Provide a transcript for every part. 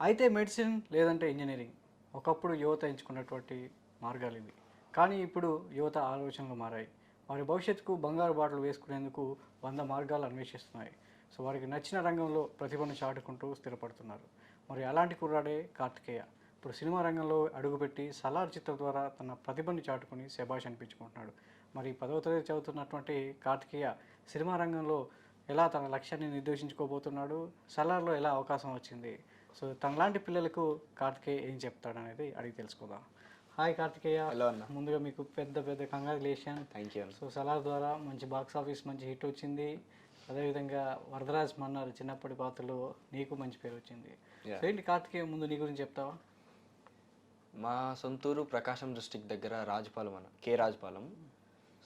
అయితే మెడిసిన్ లేదంటే ఇంజనీరింగ్ ఒకప్పుడు యువత ఎంచుకున్నటువంటి మార్గాలు ఇవి. కానీ ఇప్పుడు యువత ఆలోచనలు మారాయి. వారి భవిష్యత్తుకు బంగారు బాటలు వేసుకునేందుకు వంద మార్గాలు అన్వేషిస్తున్నాయి. సో వారికి నచ్చిన రంగంలో ప్రతిభను చాటుకుంటూ స్థిరపడుతున్నారు. మరి అలాంటి కుర్రాడే కార్తికేయ. ఇప్పుడు సినిమా రంగంలో అడుగుపెట్టి సలార్ చిత్రం ద్వారా తన ప్రతిభను చాటుకుని శభాష్ అనిపించుకుంటున్నాడు. మరి పదవ తరగతి చదువుతున్నటువంటి కార్తికేయ సినిమా రంగంలో ఎలా తన లక్ష్యాన్ని నిర్దేశించుకోబోతున్నాడు? సలార్లో ఎలా అవకాశం వచ్చింది? సో తనలాంటి పిల్లలకు కార్తికేయ ఏం చెప్తాడు అనేది అడిగి తెలుసుకుందాం. హాయ్ కార్తికేయ. హలో అన్న. ముందుగా మీకు పెద్ద పెద్ద congratulation thank you so Salaar ద్వారా మంచి బాక్స్ ఆఫీస్ మంచి హిట్ వచ్చింది. అదేవిధంగా వరదరాజ్ మన్నారు చిన్నప్పటి పాత్రలో నీకు మంచి పేరు వచ్చింది. సో ఏంటి కార్తికేయ ముందు నీ గురించి చెప్తావా? మా సొంతూరు ప్రకాశం డిస్టిక్ దగ్గర రాజపాలెం అన్న కే రాజపాలెం.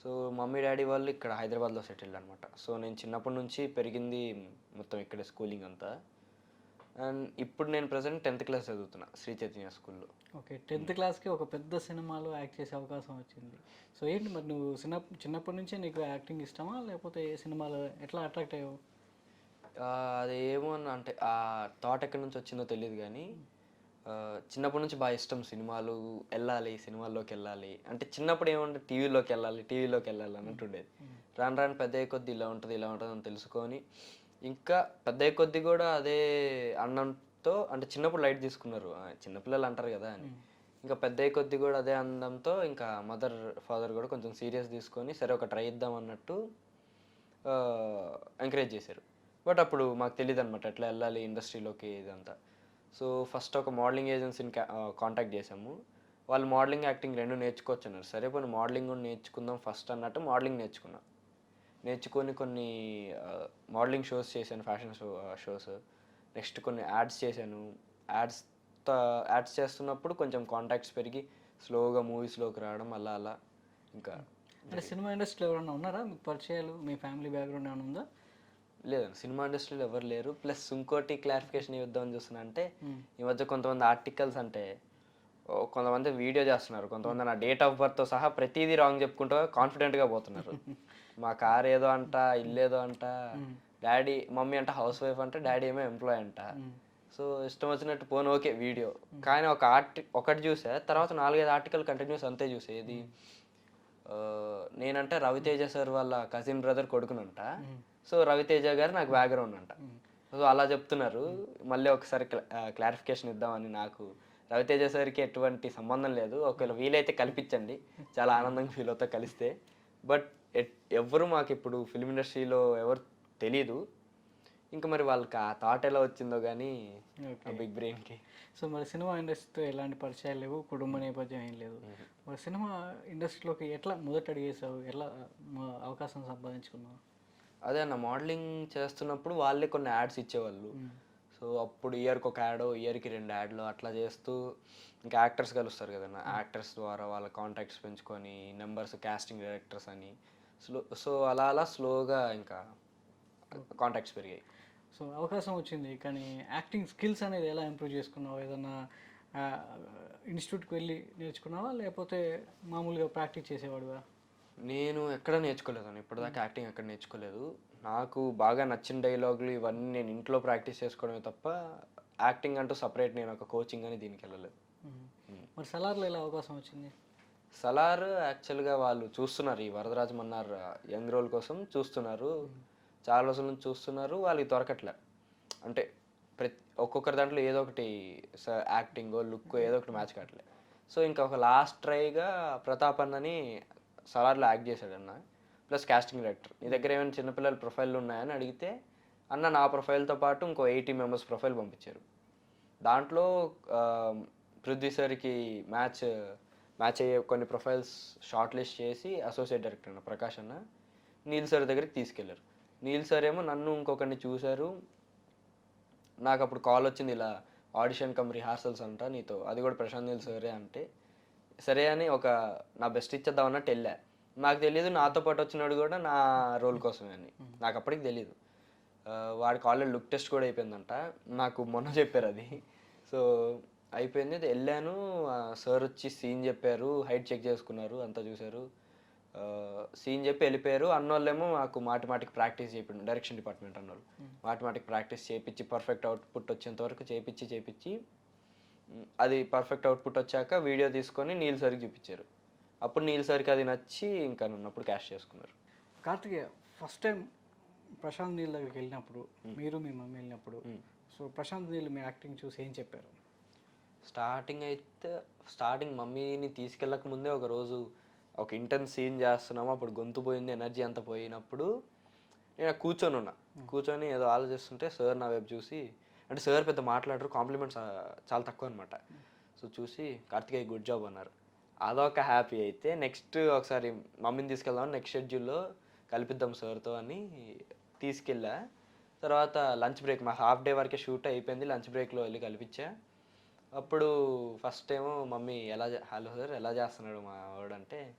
సో మమ్మీ డాడీ వాళ్ళు ఇక్కడ హైదరాబాద్లో సెటిల్డ్ అనమాట సో నేను చిన్నప్పటి నుంచి పెరిగింది మొత్తం ఇక్కడే స్కూలింగ్ అంతా. అండ్ ఇప్పుడు నేను ప్రజెంట్ టెన్త్ క్లాస్ చదువుతున్నా శ్రీ చైతన్య స్కూల్లో. ఓకే టెన్త్ క్లాస్కి ఒక పెద్ద సినిమాలో యాక్ట్ చేసే అవకాశం వచ్చింది. సో ఏంటి మరి నువ్వు చిన్న చిన్నప్పటి నుంచే నీకు యాక్టింగ్ ఇష్టమా? లేకపోతే ఏ సినిమాలో ఎట్లా అట్రాక్ట్ అయ్యావు? అది ఏమో అన్న అంటే ఆ థాట్ ఎక్కడి నుంచి వచ్చిందో తెలియదు కానీ చిన్నప్పటి నుంచి బాగా ఇష్టం సినిమాలు వెళ్ళాలి సినిమాల్లోకి వెళ్ళాలి. అంటే చిన్నప్పుడు ఏమంటే టీవీలోకి వెళ్ళాలి టీవీలోకి వెళ్ళాలి అన్నట్టు ఉండేది. రాను రాను పెద్ద కొద్దీ ఇలా ఉంటుంది ఇలా ఉంటుంది అని తెలుసుకొని ఇంకా పెద్ద కొద్దీ కూడా అదే అన్నంతో అంటే చిన్నప్పుడు లైట్ తీసుకున్నారు. చిన్నపిల్లలు అంటారు కదా అని. ఇంకా పెద్ద కొద్దీ కూడా అదే అందంతో ఇంకా మదర్ ఫాదర్ కూడా కొంచెం సీరియస్ తీసుకొని సరే ఒక ట్రై ఇద్దాం అన్నట్టు ఎంకరేజ్ చేశారు. బట్ అప్పుడు మాకు తెలియదు అనమాట ఎట్లా వెళ్ళాలి ఇండస్ట్రీలోకి ఇదంతా. సో ఫస్ట్ ఒక మోడలింగ్ ఏజెన్సీని కాంటాక్ట్ చేసాము వాళ్ళు మోడలింగ్ యాక్టింగ్ రెండు నేర్చుకోవచ్చు అన్నారు. సరే పోనీ మోడలింగ్ కూడా నేర్చుకుందాం ఫస్ట్ అన్నట్టు మోడలింగ్ నేర్చుకున్నా. నేర్చుకొని కొన్ని మోడలింగ్ షోస్ చేశాను ఫ్యాషన్ షో షోస్ నెక్స్ట్ కొన్ని యాడ్స్ చేశాను. యాడ్స్ యాడ్స్ చేస్తున్నప్పుడు కొంచెం కాంటాక్ట్స్ పెరిగి స్లోగా మూవీస్లోకి రావడం అలా అలా. ఇంకా అంటే సినిమా ఇండస్ట్రీలో ఎవరైనా ఉన్నారా? మీకు పరిచయాలు మీ ఫ్యామిలీ బ్యాక్గ్రౌండ్ ఏమైనా ఉందా? లేదండి. సినిమా ఇండస్ట్రీలో ఎవరు లేరు. ప్లస్ ఇంకోటి క్లారిఫికేషన్ ఇద్దామని చూస్తున్నా అంటే ఈ మధ్య కొంతమంది ఆర్టికల్స్ అంటే కొంతమంది వీడియో చేస్తున్నారు. కొంతమంది నా డేట్ ఆఫ్ బర్త్తో సహా ప్రతిదీ రాంగ్ చెప్పుకుంటూ కాన్ఫిడెంట్గా పోతున్నారు. మా కార్ ఏదో అంట ఇల్లు ఏదో అంట డాడీ మమ్మీ అంట హౌస్ వైఫ్ అంటే డాడీ ఏమో ఎంప్లాయ్ అంట. సో ఇష్టం వచ్చినట్టు పోను ఓకే వీడియో. కానీ ఒక ఆర్టి ఒకటి చూసా తర్వాత నాలుగైదు ఆర్టికల్ కంటిన్యూస్ అంతే చూసే. ఇది నేనంటే రవితేజ సార్ వాళ్ళ కజిన్ బ్రదర్ కొడుకునంట. సో రవితేజ గారు నాకు బ్యాక్గ్రౌండ్ అంట. సో అలా చెప్తున్నారు. మళ్ళీ ఒకసారి క్లారిఫికేషన్ ఇద్దామని నాకు. రవితేజ సార్కి ఎటువంటి సంబంధం లేదు. ఒకవేళ వీలైతే కల్పించండి. చాలా ఆనందంగా ఫీల్ అవుతా కలిస్తే. బట్ ఎవ్వరు మాకు ఇప్పుడు ఫిల్మ్ ఇండస్ట్రీలో ఎవరు తెలీదు. ఇంకా మరి వాళ్ళకి ఆ థాట్ ఎలా వచ్చిందో కానీ బిగ్ బ్రెయిన్కి సో మరి సినిమా ఇండస్ట్రీతో ఎలాంటి పరిచయాలు లేవు కుటుంబ నేపథ్యం ఏం లేదు. మరి సినిమా ఇండస్ట్రీలోకి ఎట్లా మొదట అడిగేసావు ఎలా అవకాశం సంపాదించుకున్నావు? అదే అన్న మోడలింగ్ చేస్తున్నప్పుడు వాళ్ళే కొన్ని యాడ్స్ ఇచ్చేవాళ్ళు. సో అప్పుడు ఇయర్కి ఒక యాడ్ ఇయర్కి రెండు యాడ్లు అట్లా చేస్తూ ఇంకా యాక్టర్స్ కలుస్తారు కదన్న. యాక్టర్స్ ద్వారా వాళ్ళ కాంటాక్ట్స్ పెంచుకొని నెంబర్స్ కాస్టింగ్ డైరెక్టర్స్ అని. స్లో సో అలా అలా స్లోగా ఇంకా కాంటాక్ట్స్ పెరిగాయి. సో అవకాశం వచ్చింది కానీ యాక్టింగ్ స్కిల్స్ అనేది ఎలా ఇంప్రూవ్ చేసుకున్నావు? ఏదన్నా ఇన్స్టిట్యూట్కి వెళ్ళి నేర్చుకున్నావా? లేకపోతే మామూలుగా ప్రాక్టీస్ చేసేవాడువా? నేను ఎక్కడ నేర్చుకోలేదండి. ఇప్పటిదాకా యాక్టింగ్ ఎక్కడ నేర్చుకోలేదు. నాకు బాగా నచ్చిన డైలాగులు ఇవన్నీ నేను ఇంట్లో ప్రాక్టీస్ చేసుకోవడమే తప్ప యాక్టింగ్ అంటూ సపరేట్ నేను ఒక కోచింగ్ అని దీనికి వెళ్ళలేదు. మరి సలార్లో ఎలా అవకాశం వచ్చింది? సలార్ యాక్చువల్గా వాళ్ళు చూస్తున్నారు. ఈ వరదరాజ మన్నార్ యంగ్ రోల్ కోసం చూస్తున్నారు. చాలా రోజుల నుంచి చూస్తున్నారు. వాళ్ళకి దొరకట్లే. అంటే ప్రతి ఒక్కొక్కరి దాంట్లో ఏదో ఒకటి యాక్టింగ్ లుక్ ఏదో ఒకటి మ్యాచ్ కావట్లే. సో ఇంకా ఒక లాస్ట్ ట్రైగా ప్రతాప్ అన్నని సలార్లో యాక్ట్ చేశాడు అన్న. Plus casting director. నీ దగ్గర ఏమైనా చిన్నపిల్లల ప్రొఫైల్ ఉన్నాయని అడిగితే అన్న నా ప్రొఫైల్తో పాటు ఇంకో ఎయిటీ మెంబర్స్ ప్రొఫైల్ పంపించారు. దాంట్లో పృథ్వీ సార్కి మ్యాచ్ మ్యాచ్ అయ్యే కొన్ని ప్రొఫైల్స్ షార్ట్ లిస్ట్ చేసి అసోసియేట్ డైరెక్టర్ అన్న ప్రకాష్ అన్న నీల్ సార్ దగ్గరికి తీసుకెళ్ళారు. నీల్ సార్ ఏమో నన్ను ఇంకొకరిని చూశారు. నాకు అప్పుడు కాల్ వచ్చింది ఇలా ఆడిషన్ కమ్ రిహార్సల్స్ అంట నీతో అది కూడా ప్రశాంత్ నీల్ సరే అంటే. సరే అని ఒక నా బెస్ట్ ఇచ్చేద్దాం అన్నట్టు వెళ్ళా. నాకు తెలియదు నాతో పాటు వచ్చినాడు కూడా నా రోల్ కోసమే అని. నాకు అప్పటికి తెలియదు ఆ, వాడి కాలేజ్ లుక్ టెస్ట్ కూడా అయిపోయిందంట. నాకు మొన్న చెప్పారు అది. సో అయిపోయింది. అది వెళ్ళాను. సార్ వచ్చి సీన్ చెప్పారు. హైట్ చెక్ చేసుకున్నారు. అంతా చూశారు. సీన్ చెప్పి వెళ్ళిపోయారు. అన్నోళ్ళేమో మాకు మాటి మాటికి ప్రాక్టీస్ చేయిండు డైరెక్షన్ డిపార్ట్మెంట్ అన్నోళ్ళు మాటి మాటికి ప్రాక్టీస్ చేయించి పర్ఫెక్ట్ అవుట్పుట్ వచ్చేంత వరకు చేయించి చేయించి అది పర్ఫెక్ట్ అవుట్పుట్ వచ్చాక వీడియో తీసుకొని నీల్ సార్కి చూపించారు. అప్పుడు నీల్ సార్కి అది నచ్చి ఇంకా నన్ను అప్పుడు క్యాష్ చేసుకున్నారు. కార్తికేయ ఫస్ట్ టైం ప్రశాంత్ నీళ్ళ దగ్గరికి వెళ్ళినప్పుడు మీరు మీ మమ్మీ వెళ్ళినప్పుడు సో ప్రశాంత్ నీళ్ళు మీ యాక్టింగ్ చూసి ఏం చెప్పారు? స్టార్టింగ్ అయితే స్టార్టింగ్ మమ్మీని తీసుకెళ్ళక ముందే ఒక రోజు ఒక ఇంటెన్స్ సీన్ చేస్తున్నాము. అప్పుడు గొంతు పోయింది ఎనర్జీ అంతా పోయినప్పుడు నేను కూర్చొని ఉన్నా. కూర్చొని ఏదో ఆలోచిస్తుంటే సార్ నా వైపు చూసి అంటే సార్ పెద్ద మాట్లాడరు కాంప్లిమెంట్స్ చాలా తక్కువ అనమాట సో చూసి కార్తికేయ గుడ్ జాబ్ అన్నారు. అదొక హ్యాపీ అయితే నెక్స్ట్ ఒకసారి మమ్మీని తీసుకెళ్దాం నెక్స్ట్ షెడ్యూల్లో కల్పిద్దాం సార్తో అని తీసుకెళ్ళా. తర్వాత లంచ్ బ్రేక్ మా హాఫ్ డే వరకే షూట్ అయిపోయింది. లంచ్ బ్రేక్లో వెళ్ళి కల్పించా. అప్పుడు ఫస్ట్ ఏమో మమ్మీ ఎలా హలో సార్ ఎలా చేస్తున్నాడు మా వాడు అంటే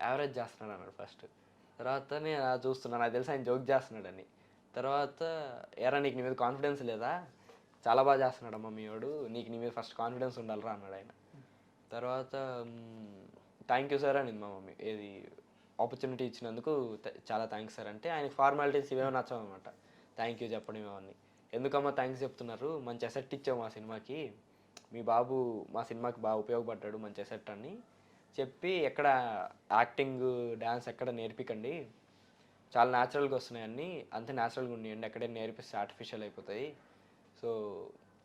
యావరేజ్ చేస్తున్నాడు అన్నాడు ఫస్ట్ తర్వాత నేను అలా చూస్తున్నాను నాకు తెలిసి ఆయన జోక్ చేస్తున్నాడని. తర్వాత ఎరా నీకు నీ మీద కాన్ఫిడెన్స్ లేదా? చాలా బాగా చేస్తున్నాడు మమ్మీ వాడు నీకు నీ మీద ఫస్ట్ కాన్ఫిడెన్స్ ఉండాలిరా అన్నాడు ఆయన. తర్వాత థ్యాంక్ యూ సార్ అనింది మా మమ్మీ. ఏది ఆపర్చునిటీ ఇచ్చినందుకు చాలా థ్యాంక్స్ సార్ అంటే ఆయన ఫార్మాలిటీస్ ఇవేమో నచ్చవన్నమాట. థ్యాంక్ యూ చెప్పడం ఇవన్నీ. ఎందుకమ్మా థ్యాంక్స్ చెప్తున్నారు? మంచి అసెట్ ఇచ్చావు మా సినిమాకి. మీ బాబు మా సినిమాకి బాగా ఉపయోగపడ్డాడు మంచి అసెట్ అని చెప్పి ఎక్కడ యాక్టింగ్ డ్యాన్స్ ఎక్కడ నేర్పికండి. చాలా న్యాచురల్గా వస్తున్నాయి అన్నీ. అంతే న్యాచురల్గా ఉండేయండి ఎక్కడైనా నేర్పిస్తే ఆర్టిఫిషియల్ అయిపోతాయి. సో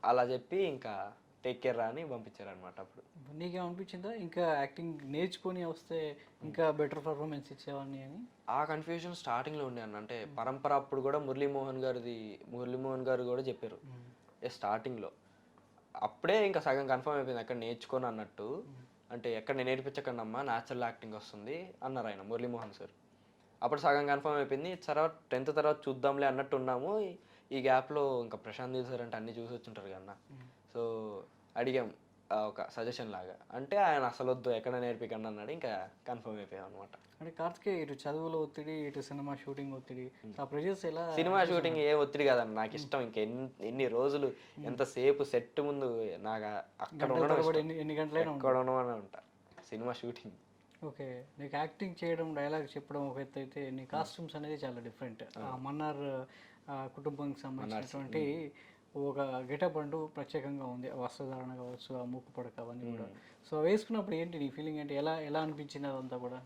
అలా చెప్పి ఇంకా టేక్ కేర్ రా అని పంపించారనమాట అప్పుడు. నీకేమనిపించిందా ఇంకా యాక్టింగ్ నేర్చుకొని వస్తే ఇంకా బెటర్ పర్ఫార్మెన్స్ ఇచ్చేవాడిని అని? ఆ కన్ఫ్యూజన్ స్టార్టింగ్లో ఉండే అన్న. అంటే పరంపర అప్పుడు కూడా మురళీమోహన్ గారిది మురళీమోహన్ గారు కూడా చెప్పారు. ఏ స్టార్టింగ్లో అప్పుడే ఇంకా సగం కన్ఫర్మ్ అయిపోయింది అక్కడ నేర్చుకొని అన్నట్టు. అంటే ఎక్కడ నేను నేర్పించకండి అమ్మా న్యాచురల్ యాక్టింగ్ వస్తుంది అన్నారు ఆయన మురళీమోహన్ సార్. అప్పుడు సగం కన్ఫర్మ్ అయిపోయింది తర్వాత టెన్త్ తర్వాత చూద్దాంలే అన్నట్టు ఉన్నాము. ఈ- గ్యాప్లో ఇంకా ప్రశాంత్ సార్ అంటే అన్ని చూసి వచ్చుంటారు కన్నా సో అడిగాం ఒక సజెషన్ లాగా. అంటే ఆయన అసలు వద్దు ఎక్కడ నేర్పికండి అన్నాడు ఇంకా కన్ఫర్మ్ అయిపోయాం అనమాట అంటే కార్తికేయ ఇటు చదువుల ఒత్తిడి ఇటు సినిమా షూటింగ్ ఒత్తిడి. ఆ ప్రెజర్స్ ఎలా సినిమా షూటింగ్ ఏ ఒత్తిడి కాదన్న నాకు ఇష్టం. ఇంకా ఎన్ని ఎన్ని రోజులు ఎంతసేపు సెట్ ముందు నాకు అక్కడ ఉండడం. ఎన్ని గంటలైనా ఎక్కడ ఉండమని ఉంటా. Cinema shooting. ఓకే నీకు యాక్టింగ్ చేయడం డైలాగ్ చెప్పడం ఒక ఎత్తు అయితే నీ కాస్ట్యూమ్స్ అనేది చాలా డిఫరెంట్ ఆ మన్నార్ కుటుంబానికి సంబంధించినటువంటి ఒక గెటప్ అంటూ ప్రత్యేకంగా ఉంది. వస్త్రధారణ కావచ్చు ఆ ముక్కు పడక అవన్నీ కూడా. సో వేసుకున్నప్పుడు ఏంటి నీ ఫీలింగ్ ఏంటి? ఎలా ఎలా అనిపించింది అదంతా కూడా?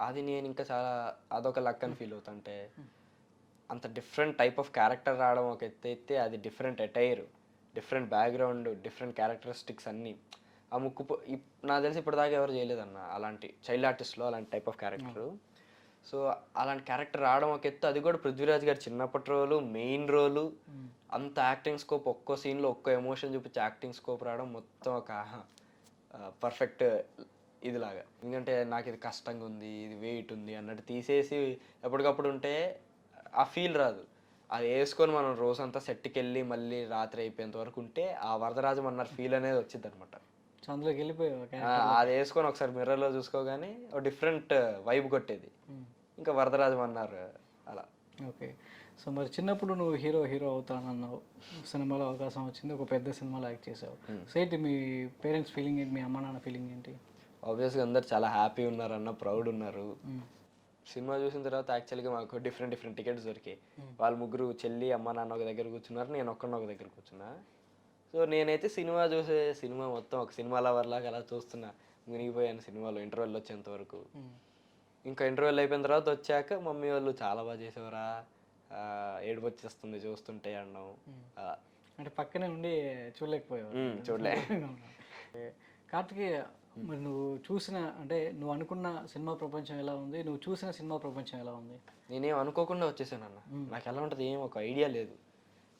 అది నేను ఇంకా చాలా అదొక లక్ అని ఫీల్ అవుతా అంటే అంత డిఫరెంట్ టైప్ ఆఫ్ క్యారెక్టర్ రావడం ఒక ఎత్తు అయితే అది different attire. Different background different characteristics అన్నీ. ఆ ముక్కు నాకు తెలిసి ఇప్పటిదాకా ఎవరు చేయలేదన్న అలాంటి చైల్డ్ ఆర్టిస్ట్లో అలాంటి టైప్ ఆఫ్ క్యారెక్టర్. సో అలాంటి క్యారెక్టర్ రావడం ఒక ఎత్తు. అది కూడా పృథ్వీరాజ్ గారి చిన్నప్పటి రోలు మెయిన్ రోలు. అంత యాక్టింగ్ స్కోప్ ఒక్కో సీన్లో ఒక్కో ఎమోషన్ చూపించి యాక్టింగ్ స్కోప్ రావడం మొత్తం ఒక పర్ఫెక్ట్ ఇదిలాగా. ఎందుకంటే నాకు ఇది కష్టంగా ఉంది ఇది వెయిట్ ఉంది అన్నట్టు తీసేసి ఎప్పటికప్పుడు ఉంటే ఆ ఫీల్ రాదు. అది వేసుకొని మనం రోజంతా సెట్కి వెళ్ళి మళ్ళీ రాత్రి అయిపోయేంత వరకు ఉంటే ఆ వరదరాజం అన్న ఫీల్ అనేది వచ్చింది అనమాట అందులోకి వెళ్ళిపోయావు అది వేసుకొని ఒకసారి మిర్రర్లో చూసుకోగానే ఒక డిఫరెంట్ వైబ్ కొట్టేది. ఇంకా వరదరాజం అన్నారు అలా. ఓకే. సో మరి చిన్నప్పుడు నువ్వు హీరో హీరో అవుతానన్నావు. సినిమాలో అవకాశం వచ్చింది ఒక పెద్ద సినిమాలో యాక్ట్ చేసావు. సో ఏంటి మీ పేరెంట్స్ ఫీలింగ్ ఏంటి? మీ అమ్మ నాన్న ఫీలింగ్ ఏంటి? ఆబ్వియస్గా అందరు చాలా హ్యాపీ ఉన్నారు అన్న ప్రౌడ్ ఉన్నారు. సినిమా చూసిన తర్వాత యాక్చువల్గా మాకు డిఫరెంట్ డిఫరెంట్ టికెట్స్ దొరికాయి. వాళ్ళు ముగ్గురు చెల్లి అమ్మ నాన్న ఒక దగ్గర కూర్చున్నారు నేను ఒక్కడిని ఒక దగ్గర కూర్చున్నా. సో నేనైతే సినిమా చూసే సినిమా మొత్తం ఒక సినిమా లవర్ లాగా అలా చూస్తున్నా. మునిగిపోయాను సినిమాలో ఇంటర్వెల్ వచ్చేంత వరకు. ఇంకా ఇంటర్వెల్ అయిపోయిన తర్వాత వచ్చాక మమ్మీ వాళ్ళు చాలా బాగా చేసేవారా? ఏడుపు వచ్చేస్తుంది చూస్తుంటే అన్నాం అలా. అంటే పక్కనే ఉండి చూడలేకపోయావు. చూడలే. కార్తికేయ మరి నువ్వు చూసిన అంటే నువ్వు అనుకున్న సినిమా ప్రపంచం ఎలా ఉంది? నువ్వు చూసిన సినిమా ప్రపంచం ఎలా ఉంది? నేనేం అనుకోకుండా వచ్చేసాను అన్న నాకు ఎలా ఉంటుంది ఏం ఒక ఐడియా లేదు.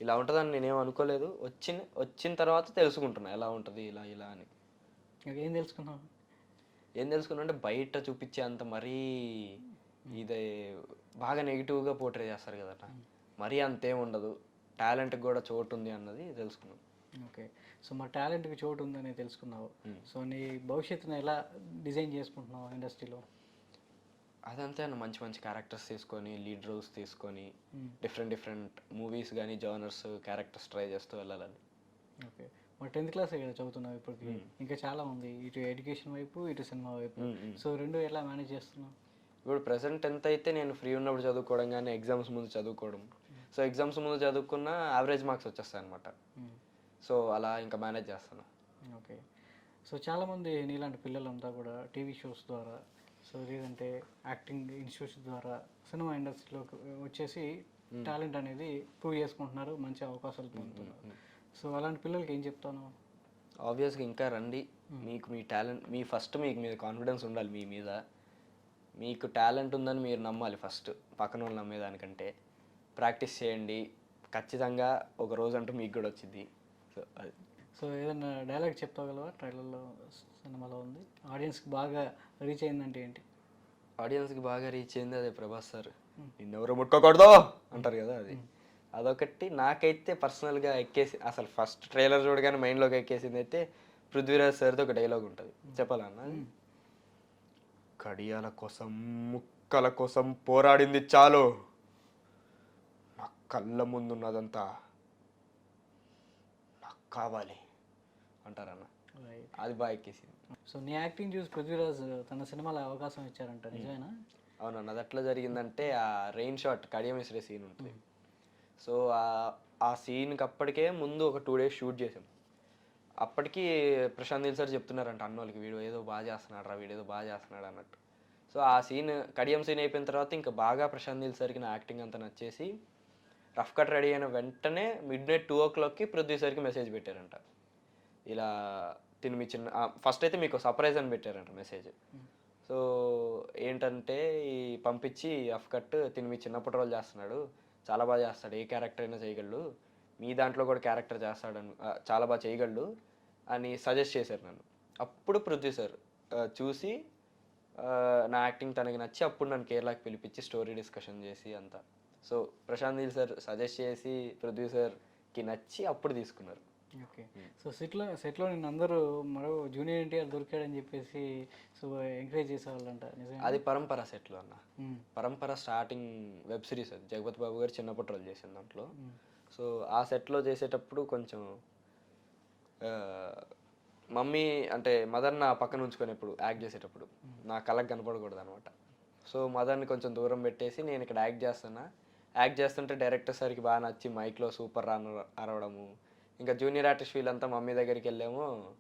ఇలా ఉంటుందని నేనేం అనుకోలేదు. వచ్చిన వచ్చిన తర్వాత తెలుసుకుంటున్నా ఎలా ఉంటుంది ఇలా ఇలా అని. ఇంకా ఏం తెలుసుకున్నావు? ఏం తెలుసుకున్నా అంటే బయట చూపించే అంత మరీ ఇది బాగా నెగిటివ్గా పోర్ట్రే చేస్తారు కదట మరీ అంతేం ఉండదు. టాలెంట్కి కూడా చోటు ఉంది అన్నది తెలుసుకున్నాను ఓకే. సో మా టాలెంట్కి చోటు ఉందని తెలుసుకున్నావు. సో నీ భవిష్యత్తును ఎలా డిజైన్ చేసుకుంటున్నావు ఇండస్ట్రీలో? అదంతే అన్న మంచి మంచి క్యారెక్టర్స్ తీసుకొని లీడ్ రోల్స్ తీసుకొని డిఫరెంట్ డిఫరెంట్ మూవీస్ కానీ జోనర్స్ క్యారెక్టర్స్ ట్రై చేస్తూ వెళ్ళాలని. ఓకే. మరి టెన్త్ క్లాస్ చదువుతున్నావు ఇప్పటికి? ఇంకా చాలా ఉంది. ఇటు ఎడ్యుకేషన్ వైపు ఇటు సినిమా వైపు. మ్మ్, మ్మ్. సో రెండు ఎలా మేనేజ్ చేస్తున్నావు? ఇప్పుడు ప్రజెంట్ ఎంత అయితే నేను ఫ్రీ ఉన్నప్పుడు చదువుకోవడం కానీ ఎగ్జామ్స్ ముందు చదువుకోవడం. సో ఎగ్జామ్స్ ముందు చదువుకున్న యావరేజ్ మార్క్స్ వచ్చేస్తాయి అనమాట. సో అలా ఇంకా మేనేజ్ చేస్తాను ఓకే. సో చాలామంది నీలాంటి పిల్లలంతా కూడా టీవీ షోస్ ద్వారా సో లేదంటే యాక్టింగ్ ఇన్స్టిట్యూట్స్ ద్వారా సినిమా ఇండస్ట్రీలోకి వచ్చేసి టాలెంట్ అనేది ప్రూవ్ చేసుకుంటున్నారు మంచి అవకాశాలు పొందుతున్నారు. సో అలాంటి పిల్లలకి ఏం చెప్తాను? ఆబ్వియస్గా ఇంకా రండి. మీకు మీ టాలెంట్ మీ ఫస్ట్ మీకు మీద కాన్ఫిడెన్స్ ఉండాలి మీ మీద. మీకు టాలెంట్ ఉందని మీరు నమ్మాలి ఫస్ట్ పక్కన వాళ్ళు నమ్మేదానికంటే. ప్రాక్టీస్ చేయండి. ఖచ్చితంగా ఒక రోజు అంటూ మీకు కూడా వచ్చింది సో అది. సో ఏదైనా డైలాగ్ చెప్తాగలవా ట్రైలర్లో ఆడియన్స్కి బాగా రీచ్ అయిందంటే ఏంటి? ఆడియన్స్కి బాగా రీచ్ అయింది అదే ప్రభాస్ సార్. నిన్నెవరు ముట్టుకోకూడదు అంటారు కదా అది. అదొకటి. నాకైతే పర్సనల్గా ఎక్కేసి అసలు ఫస్ట్ ట్రైలర్ చూడగానే మైండ్లోకి ఎక్కేసింది అయితే పృథ్వీరాజ్ సార్తో ఒక డైలాగ్ ఉంటుంది. చెప్పాలన్నా కడియాల కోసం ముక్కల కోసం పోరాడింది చాలు. నా కళ్ళ ముందున్నదంతా నాకు కావాలి అంటారన్న అది బాగా ఎక్కేసింది. సో నీ యాక్టింగ్ చూసి పృథ్వీరాజ్ తన సినిమాలో అవకాశం ఇచ్చారంట నిజమేనా? అవునన్న అది ఎట్లా జరిగిందంటే ఆ రెయిన్ షాట్ కడియం విసిరే సీన్ ఉంటుంది. సో ఆ- ఆ సీన్కి అప్పటికే ముందు ఒక టూ డేస్ షూట్ చేసాం అప్పటికి ప్రశాంత్ నీల్ సార్ చెప్తున్నారంట అన్నోళ్ళకి వీడు ఏదో బాగా చేస్తున్నాడు రా వీడు ఏదో బాగా చేస్తున్నాడు అన్నట్టు. సో ఆ సీన్ కడియం సీన్ అయిపోయిన తర్వాత ఇంకా బాగా ప్రశాంత్ నీల్ సార్కి నా యాక్టింగ్ అంతా నచ్చేసి రఫ్ కట్ రెడీ అయిన వెంటనే మిడ్ నైట్ టూ ఓ క్లాక్కి పృథ్వీ సార్కి మెసేజ్ పెట్టారంట. ఇలా తిని మీ చిన్న ఫస్ట్ అయితే మీకు సర్ప్రైజ్ అని పెట్టారంట మెసేజ్ సో ఏంటంటే ఈ పంపించి అఫ్కట్ తిను తిని మీ చిన్నప్పటి రోజు చేస్తున్నాడు. చాలా బాగా చేస్తాడు. ఏ క్యారెక్టర్ అయినా చేయగలడు. మీ దాంట్లో కూడా క్యారెక్టర్ చేస్తాడు అని చాలా బాగా చేయగలడు అని సజెస్ట్ చేశారు నన్ను. అప్పుడు ప్రొడ్యూసర్ సార్ చూసి నా యాక్టింగ్ తనకి నచ్చి అప్పుడు నన్ను కేరళకి పిలిపించి స్టోరీ డిస్కషన్ చేసి అంతా. So Prashanth Neel sir suggest చేసి ప్రొడ్యూసర్కి సార్కి నచ్చి అప్పుడు తీసుకున్నారు. ఓకే. సో సెట్లో సెట్లో నేను అందరూ మరో జూనియర్ ఎన్టీఆర్ దొరికాడని చెప్పేసి సో ఎంకరేజ్ చేసేవాళ్ళంట అది పరంపర సెట్లో అన్న. మ్మ్. పరంపర స్టార్టింగ్ వెబ్ సిరీస్ అది. జగపతి బాబు గారు చిన్నప్పటి రోజు చేసిన దాంట్లో. మ్మ్. సో ఆ సెట్లో చేసేటప్పుడు కొంచెం మమ్మీ అంటే మదర్ నా పక్కన ఉంచుకునేప్పుడు యాక్ట్ చేసేటప్పుడు నా కళ్ళకి కనపడకూడదు అనమాట సో మదర్ని కొంచెం దూరం పెట్టేసి నేను ఇక్కడ యాక్ట్ చేస్తున్నా. యాక్ట్ చేస్తుంటే డైరెక్టర్ సార్కి బాగా నచ్చి మైక్లో సూపర్ రన్ అరవడము ఇంకా జూనియర్ ఆర్టిస్ట్ వీళ్ళంతా మమ్మీ దగ్గరికి వెళ్ళాము.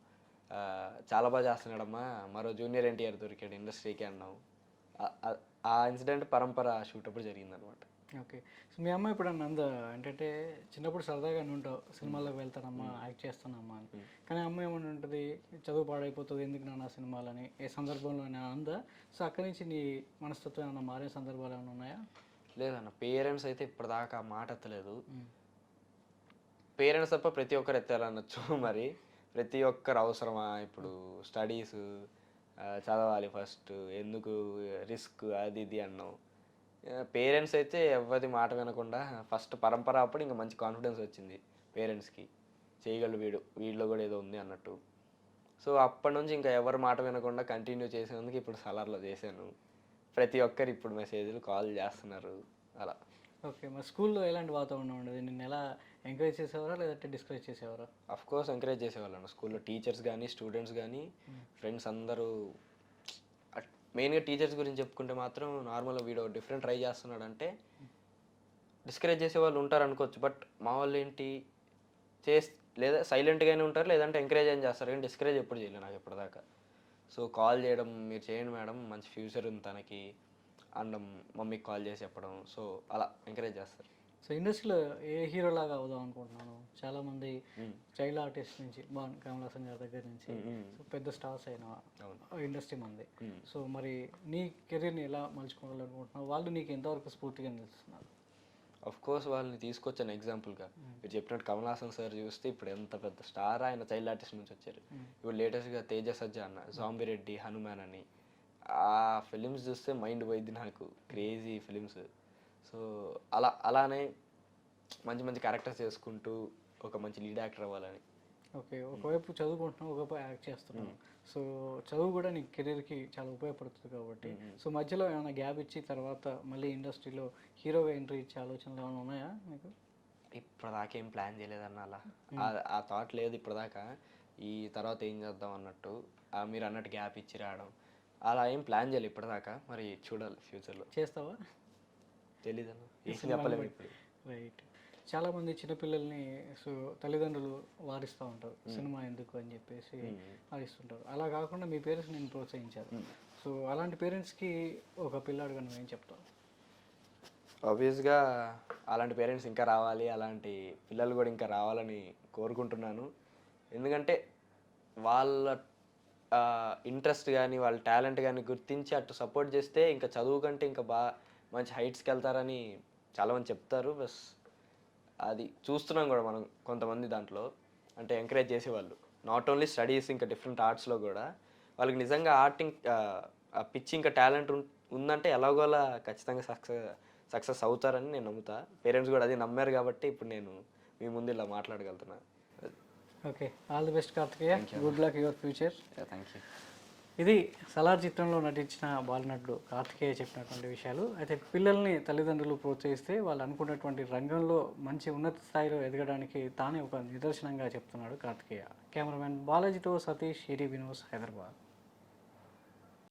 చాలా బాగా చేస్తున్నాడమ్మా. మరో జూనియర్ ఎన్టీఆర్ దొరికాడు ఇండస్ట్రీకి అన్నాము ఆ- ఇన్సిడెంట్ పరంపర షూట్ అప్పుడు జరిగిందనమాట. ఓకే. సో మీ అమ్మ ఇప్పుడు అంద? ఏంటంటే చిన్నప్పుడు సరదాగానే ఉంటావు సినిమాలకు వెళ్తానమ్మా యాక్ట్ చేస్తానమ్మా అని. కానీ అమ్మ ఏమని ఉంటుంది? చదువు పాడైపోతుంది ఎందుకు నాన్న సినిమాలని? ఏ సందర్భంలో అయినా అందా? సో అక్కడి నుంచి నీ మనస్తత్వం ఏమైనా మారే సందర్భాలు ఏమైనా ఉన్నాయా? లేదన్న పేరెంట్స్ అయితే ఇప్పటిదాకా మాట ఎత్తలేదు. పేరెంట్స్ తప్ప ప్రతి ఒక్కరు ఎత్తారనొచ్చు. మరి ప్రతి ఒక్కరు అవసరమా? ఇప్పుడు స్టడీస్ చదవాలి ఫస్ట్. ఎందుకు రిస్క్? అది ఇది అన్నావు. పేరెంట్స్ అయితే ఎవరి మాట వినకుండా ఫస్ట్ పరంపర అప్పుడు ఇంకా మంచి కాన్ఫిడెన్స్ వచ్చింది పేరెంట్స్కి. చేయగలడు వీడు. వీడిలో కూడా ఏదో ఉంది అన్నట్టు. సో అప్పటి నుంచి ఇంకా ఎవరి మాట వినకుండా కంటిన్యూ చేసేందుకు ఇప్పుడు సలార్లో చేశాను. ప్రతి ఒక్కరు ఇప్పుడు మెసేజ్లు కాల్ చేస్తున్నారు. అలా. ఓకే మరి స్కూల్లో ఎలాంటి వాతావరణం ఉండేది? నిన్ను ఎలా ఎంకరేజ్ చేసేవారా లేదంటే డిస్కరేజ్ చేసేవారా? అఫ్ కోర్స్ ఎంకరేజ్ చేసేవాళ్ళను స్కూల్లో టీచర్స్ కానీ స్టూడెంట్స్ కానీ ఫ్రెండ్స్ అందరూ మెయిన్గా టీచర్స్ గురించి చెప్పుకుంటే మాత్రం నార్మల్గా వీడియో డిఫరెంట్ ట్రై చేస్తున్నాడు అంటే డిస్కరేజ్ చేసే వాళ్ళు ఉంటారు అనుకోవచ్చు బట్ మా వాళ్ళు ఏంటి? చేస్ లేదా సైలెంట్గానే ఉంటారు లేదంటే ఎంకరేజ్ ఏం చేస్తారు. కానీ డిస్కరేజ్ ఎప్పుడు చేయలేదు నాకు ఇప్పటిదాకా సో కాల్ చేయడం మీరు చేయండి మేడం మంచి ఫ్యూచర్ ఉంది తనకి. అండం మమ్మీకి కాల్ చేసి చెప్పడం. సో అలా ఎంకరేజ్ చేస్తారు. సో ఇండస్ట్రీలో ఏ హీరో లాగా అవుదాం అనుకుంటున్నాను? చాలా మంది చైల్డ్ ఆర్టిస్ట్ నుంచి బాన్ కమల్ హాసన్ గారి దగ్గర నుంచి సో పెద్ద స్టార్స్ అయిన అవును. ఇండస్ట్రీ మంది. సో మరి నీ కెరీర్ని ఎలా మలుచుకోవాలనుకుంటున్నావు? వాళ్ళు నీకు ఎంతవరకు స్ఫూర్తిగా నిలుస్తున్నారు? అఫ్ కోర్స్ వాళ్ళని తీసుకొచ్చాను ఎగ్జాంపుల్గా మీరు చెప్పినట్టు కమల్ హాసన్ సార్ చూస్తే ఇప్పుడు ఎంత పెద్ద స్టార్ ఆయన చైల్డ్ ఆర్టిస్ట్ నుంచి వచ్చారు. ఇప్పుడు లేటెస్ట్గా తేజ సజ్జా అన్న జాంబీ రెడ్డి హనుమాన్ అని. ఆ ఫిలిమ్స్ చూస్తే మైండ్ పోయింది నాకు. క్రేజీ ఫిలిమ్స్ సో అలా అలానే మంచి మంచి క్యారెక్టర్స్ చేసుకుంటూ ఒక మంచి లీడ్ యాక్టర్ అవ్వాలని. ఓకే ఒకవైపు చదువుకుంటున్నావు ఒకవైపు యాక్ట్ చేస్తున్నావు. సో చదువు కూడా నీ కెరీర్కి చాలా ఉపయోగపడుతుంది కాబట్టి. సో మధ్యలో ఏమైనా గ్యాప్ ఇచ్చి తర్వాత మళ్ళీ ఇండస్ట్రీలో హీరోగా ఎంట్రీ ఇచ్చే ఆలోచనలు ఏమైనా ఉన్నాయా మీకు ఇప్పటిదాకా ఏం ప్లాన్ చేయలేదన్న అలా. ఆ- థాట్ లేదు ఇప్పటిదాకా. ఈ తర్వాత ఏం చేద్దాం అన్నట్టు. మీరు అన్నట్టు గ్యాప్ ఇచ్చి రావడం. అలా ఏం ప్లాన్ చేయాలి ఇప్పటిదాకా? మరి చూడాలి ఫ్యూచర్లో. చేస్తావా? తెలీదన్న? ఏం చెప్పలేము ఇప్పుడు. రైట్ చాలామంది చిన్నపిల్లల్ని సో తల్లిదండ్రులు వారిస్తూ ఉంటారు. సినిమా ఎందుకు అని చెప్పేసి వారిస్తుంటారు. అలా కాకుండా మీ పేరెంట్స్ నేను ప్రోత్సహించారు. సో అలాంటి పేరెంట్స్కి ఒక పిల్లాడుగా నువ్వేం చెప్తావు? ఆబ్వియస్గా అలాంటి పేరెంట్స్ ఇంకా రావాలి అలాంటి పిల్లలు కూడా ఇంకా రావాలని కోరుకుంటున్నాను. ఎందుకంటే వాళ్ళ ఇంట్రెస్ట్ కానీ వాళ్ళ టాలెంట్ కానీ గుర్తించి అటు సపోర్ట్ చేస్తే ఇంకా చదువు కంటే ఇంకా బాగా మంచి హైట్స్కి వెళ్తారని చాలామంది చెప్తారు. బస్ అది చూస్తున్నాం కూడా మనం కొంతమంది దాంట్లో. అంటే ఎంకరేజ్ చేసేవాళ్ళు. నాట్ ఓన్లీ స్టడీస్ ఇంకా డిఫరెంట్ ఆర్ట్స్లో కూడా. వాళ్ళకి నిజంగా ఆర్టింగ్ ఆ పిచ్ ఇంకా టాలెంట్ ఉందంటే ఎలాగోలా ఖచ్చితంగా సక్సెస్ సక్సెస్ అవుతారని నేను నమ్ముతా. పేరెంట్స్ కూడా అది నమ్మారు కాబట్టి ఇప్పుడు నేను మీ ముందు ఇలా మాట్లాడగలుగుతున్నాను okay all the best Karthikeya good luck your future thank you ఇది సలార్ చిత్రంలో నటించిన బాలనటుడు కార్తికేయ చెప్పినటువంటి విషయాలు. అయితే పిల్లల్ని తల్లిదండ్రులు ప్రోత్సహిస్తే వాళ్ళు అనుకున్నటువంటి రంగంలో మంచి ఉన్నత స్థాయిలో ఎదగడానికి తానే ఒక నిదర్శనంగా చెప్తున్నాడు కార్తికేయ. కెమెరామెన్ బాలాజీతో సతీష్ షిరి వినోస్ హైదరాబాద్